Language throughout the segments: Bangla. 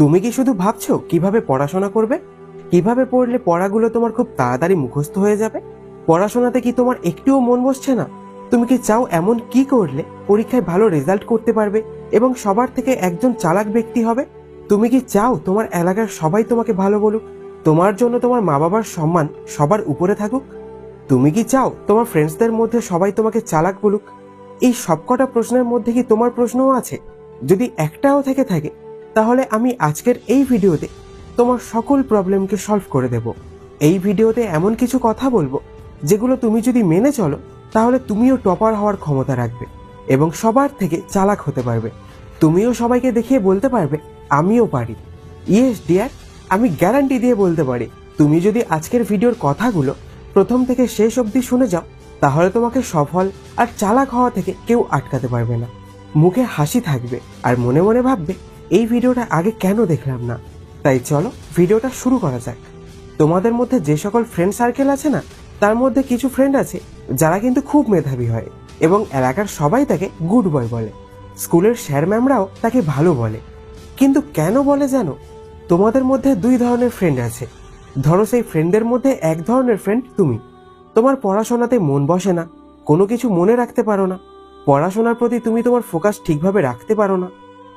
তুমি কি শুধু ভাবছ কীভাবে পড়াশোনা করবে? কীভাবে পড়লে পড়াগুলো তোমার খুব তাড়াতাড়ি মুখস্থ হয়ে যাবে? পড়াশোনাতে কি তোমার একটুও মন বসছে না? তুমি কি চাও এমন কি করলে পরীক্ষায় ভালো রেজাল্ট করতে পারবে এবং সবার থেকে একজন চালাক ব্যক্তি হবে? তুমি কি চাও তোমার এলাকার সবাই তোমাকে ভালো বলুক? তোমার জন্য তোমার মা বাবার সম্মান সবার উপরে থাকুক? তুমি কি চাও তোমার ফ্রেন্ডসদের মধ্যে সবাই তোমাকে চালাক বলুক? এই সবকটা প্রশ্নের মধ্যে কি তোমার প্রশ্নও আছে? যদি একটাও থেকে থাকে তাহলে আমি আজকের এই ভিডিওতে তোমার সকল প্রবলেমকে সলভ করে দেব। এই ভিডিওতে এমন কিছু কথা বলব, যেগুলো তুমি যদি মেনে চলো, তাহলে তুমিও টপার হওয়ার ক্ষমতা রাখবে এবং সবার থেকে চালাক হতে পারবে। তুমিও সবাইকে দেখিয়ে বলতে পারবে, আমিও পারি। ইয়েস ডিয়ার, আমি গ্যারান্টি দিয়ে বলতে পারি, তুমি যদি আজকের ভিডিওর কথাগুলো প্রথম থেকে শেষ অবধি শুনে যাও, তাহলে তোমাকে সফল আর চালাক হওয়া থেকে কেউ আটকাতে পারবে না। মুখে হাসি থাকবে আর মনে মনে ভাববে এই ভিডিওটা আগে কেন দেখলাম না? তাই চলো, ভিডিওটা শুরু করা যাক। তোমাদের মধ্যে যে সকল ফ্রেন্ড সার্কেল আছে না, তার মধ্যে কিছু ফ্রেন্ড আছে, যারা কিন্তু খুব মেধাবী হয় এবং এলাকার সবাই তাকে গুড বয় বলে। স্কুলের স্যার ম্যামরাও তাকে ভালো বলে। কিন্তু কেন বলে জানো? তোমাদের মধ্যে দুই ধরনের ফ্রেন্ড আছে। ধরো সেই ফ্রেন্ডদের মধ্যে এক ধরনের ফ্রেন্ড তুমি। তোমার পড়াশোনাতে মন বসে না, কোনো কিছু মনে রাখতে পারো না। পড়াশোনার প্রতি তুমি তোমার ফোকাস ঠিকভাবে রাখতে পারো না।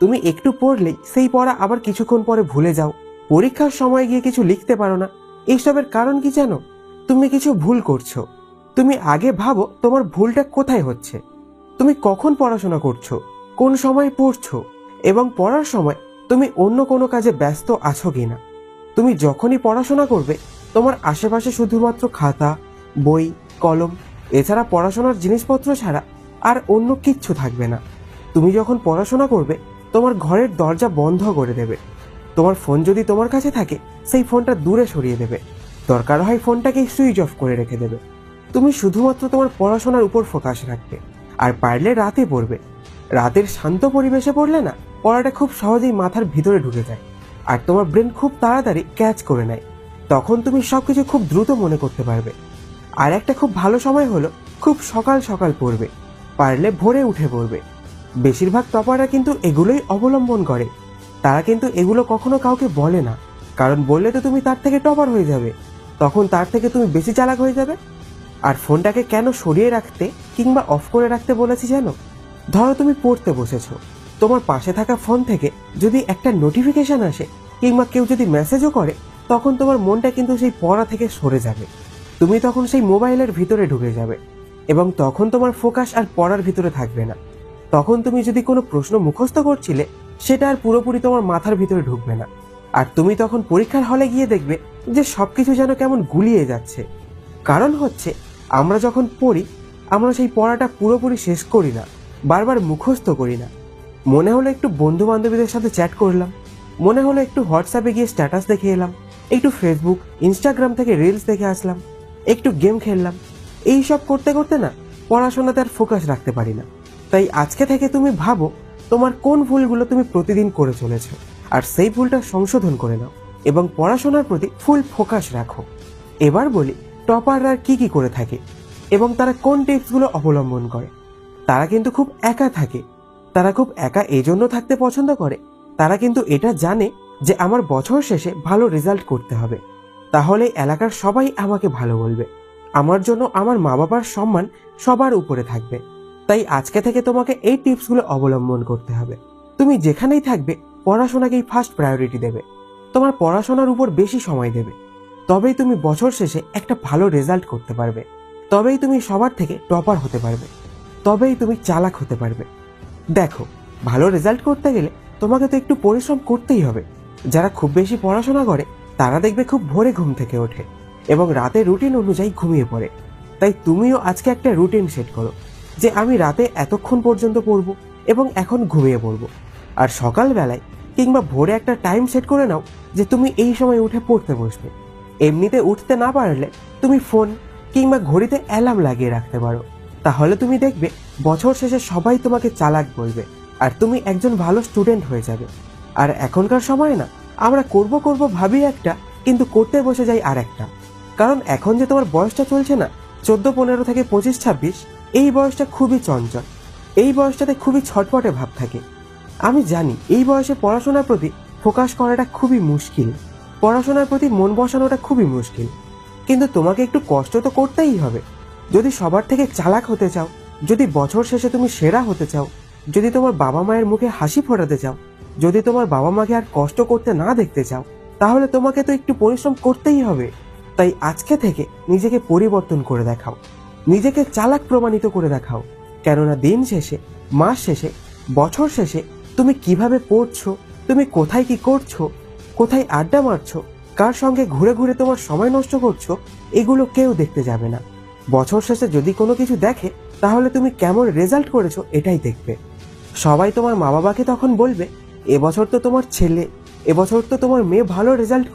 তুমি একটু পড়লেই সেই পড়া আবার কিছুক্ষণ পরে ভুলে যাও। পরীক্ষার সময় গিয়ে কিছু লিখতে পারো না। এইসবের কারণ কি জানো? তুমি কিছু ভুল করছ। তুমি আগে ভাবো তোমার ভুলটা কোথায় হচ্ছে। তুমি কখন পড়াশোনা করছ? কোন সময় পড়ছো? এবং পড়ার সময় তুমি অন্য কোনো কাজে ব্যস্ত আছো কি না তুমি যখনই পড়াশোনা করবে, তোমার আশেপাশে শুধুমাত্র খাতা, বই, কলম, এছাড়া পড়াশোনার জিনিসপত্র ছাড়া আর অন্য কিচ্ছু থাকবে না। তুমি যখন পড়াশোনা করবে তোমার ঘরের দরজা বন্ধ করে দেবে। তোমার ফোন যদি তোমার কাছে থাকে, সেই ফোনটা দূরে সরিয়ে দেবে। দরকার হয় ফোনটাকে সুইচ অফ করে রেখে দেবে। তুমি শুধুমাত্র তোমার পড়াশোনার উপর ফোকাস রাখবে, আর পারলে রাতে পড়বে। রাতের শান্ত পরিবেশে পড়লে না, পড়াটা খুব সহজেই মাথার ভিতরে ঢুকে যায়, আর তোমার ব্রেন খুব তাড়াতাড়ি ক্যাচ করে নেয়। তখন তুমি সবকিছু খুব দ্রুত মনে করতে পারবে। আর একটা খুব ভালো সময় হলো, খুব সকাল সকাল পড়বে। পারলে ভোরে উঠে পড়বে। বেশিরভাগ টপাররা কিন্তু এগুলোই অবলম্বন করে। তারা কিন্তু এগুলো কখনো কাউকে বলে না। কারণ বললে তো তুমি তার থেকে টপার হয়ে যাবে। তখন তার থেকে তুমি বেশি চালাক হয়ে যাবে। আর ফোনটাকে কেন সরিয়ে রাখতে কিংবা অফ করে রাখতে বলেছি জানো? ধরো তুমি পড়তে বসেছো। তোমার পাশে থাকা ফোন থেকে যদি একটা নোটিফিকেশন আসে কিংবা কেউ যদি মেসেজও করে, তখন তোমার মনটা কিন্তু সেই পড়া থেকে সরে যাবে। তুমি তখন সেই মোবাইলের ভিতরে ঢুকে যাবে। এবং তখন তোমার ফোকাস আর পড়ার ভিতরে থাকবে না। তখন তুমি যদি কোনো প্রশ্ন মুখস্থ করছিলে, সেটা আর পুরোপুরি তোমার মাথার ভিতরে ঢুকবে না। আর তুমি তখন পরীক্ষার হলে গিয়ে দেখবে যে সব কিছু যেন কেমন গুলিয়ে যাচ্ছে। কারণ হচ্ছে, আমরা যখন পড়ি, আমরা সেই পড়াটা পুরোপুরি শেষ করি না, বারবার মুখস্থ করি না। মনে হলো একটু বন্ধু বান্ধবীদের সাথে চ্যাট করলাম, মনে হলো একটু হোয়াটসঅ্যাপে গিয়ে স্ট্যাটাস দেখে এলাম, একটু ফেসবুক, ইনস্টাগ্রাম থেকে রিলস দেখে আসলাম, একটু গেম খেললাম। এই সব করতে করতে না, পড়াশোনাতে আর ফোকাস রাখতে পারি না। তাই আজকে থেকে তুমি ভাবো তোমার কোন ভুলগুলো তুমি প্রতিদিন করে চলেছো। আর সেই ভুলটা সংশোধন করে নাও এবং পড়াশোনার প্রতি ফুল ফোকাস রাখো। এবার বলি, টপাররা কি কি করে থাকে এবং তারা কোন টিপসগুলো অবলম্বন করে? তারা কিন্তু খুব একা থাকে। তারা খুব একা এই জন্য থাকতে পছন্দ করে। তারা কিন্তু এটা জানে যে আমার বছর শেষে ভালো রেজাল্ট করতে হবে। তাহলে এলাকার সবাই আমাকে ভালো বলবে। আমার জন্য আমার মা বাবার সম্মান সবার উপরে থাকবে। তাই আজকে থেকে তোমাকে এই টিপসগুলো অবলম্বন করতে হবে। তুমি যেখানেই থাকবে পড়াশোনাকেই ফার্স্ট প্রায়োরিটি দেবে। তোমার পড়াশোনার উপর বেশি সময় দেবে। তবেই তুমি বছর শেষে একটা ভালো রেজাল্ট করতে পারবে। তবেই তুমি সবার থেকে টপার হতে পারবে। তবেই তুমি চালাক হতে পারবে। দেখো, ভালো রেজাল্ট করতে গেলে তোমাকে তো একটু পরিশ্রম করতেই হবে। যারা খুব বেশি পড়াশোনা করে, তারা দেখবে খুব ভোরে ঘুম থেকে ওঠে এবং রাতে রুটিন অনুযায়ী ঘুমিয়ে পড়ে। তাই তুমিও আজকে একটা রুটিন সেট করো। যে আমি রাতে এতক্ষণ পর্যন্ত পড়ব এবং এখন ঘুমিয়ে পড়ব। আর সকালবেলায় কিংবা ভোরে একটা টাইম সেট করে নাও যে তুমি এই সময় উঠে পড়তে বসবে। এমনিতে উঠতে না পারলে তুমি ফোন কিংবা ঘড়িতে অ্যালার্ম লাগিয়ে রাখতে পারো। তাহলে তুমি দেখবে বছর শেষে সবাই তোমাকে চালাক বলবে আর তুমি একজন ভালো স্টুডেন্ট হয়ে যাবে। আর এখনকার সময় না, আমরা করব করব ভাবি একটা, কিন্তু করতে বসে যাই আর একটা কারণ এখন যে তোমার বয়সটা চলছে না, চোদ্দ, পনেরো থেকে পঁচিশ, ছাব্বিশ এই বয়সটা খুবই চঞ্চল। এই বয়সটাতে খুবই ছটপটে ভাব থাকে। আমি জানি, এই বয়সে পড়াশোনার প্রতি ফোকাস করাটা খুবই মুশকিল। পড়াশোনার প্রতি মন বসানোটা খুবই মুশকিল। কিন্তু তোমাকে একটু কষ্ট তো করতেই হবে। যদি সবার থেকে চালাক হতে চাও, যদি বছর শেষে তুমি সেরা হতে চাও, যদি তোমার বাবা মায়ের মুখে হাসি ফোটাতে চাও, যদি তোমার বাবা মাকে আর কষ্ট করতে না দেখতে চাও, তাহলে তোমাকে তো একটু পরিশ্রম করতেই হবে। তাই আজকে থেকে নিজেকে পরিবর্তন করে দেখাও। নিজেকে চালাক প্রমাণিত করে দেখাও। কেননা দিন শেষে, মাস শেষে, বছর শেষে তুমি কীভাবে পড়ছো, তুমি কোথায় কি করছ, কোথায় আড্ডা মারছো, কার সঙ্গে ঘুরে ঘুরে তোমার সময় নষ্ট করছ, এগুলো কেউ দেখতে যাবে না। বছর শেষে যদি কোনো কিছু দেখে, তাহলে তুমি কেমন রেজাল্ট করেছ এটাই দেখবে। সবাই তোমার মা বাবাকে তখন বলবে এবছর তো তোমার ছেলে এবছর তো তোমার মেয়ে ভালো রেজাল্ট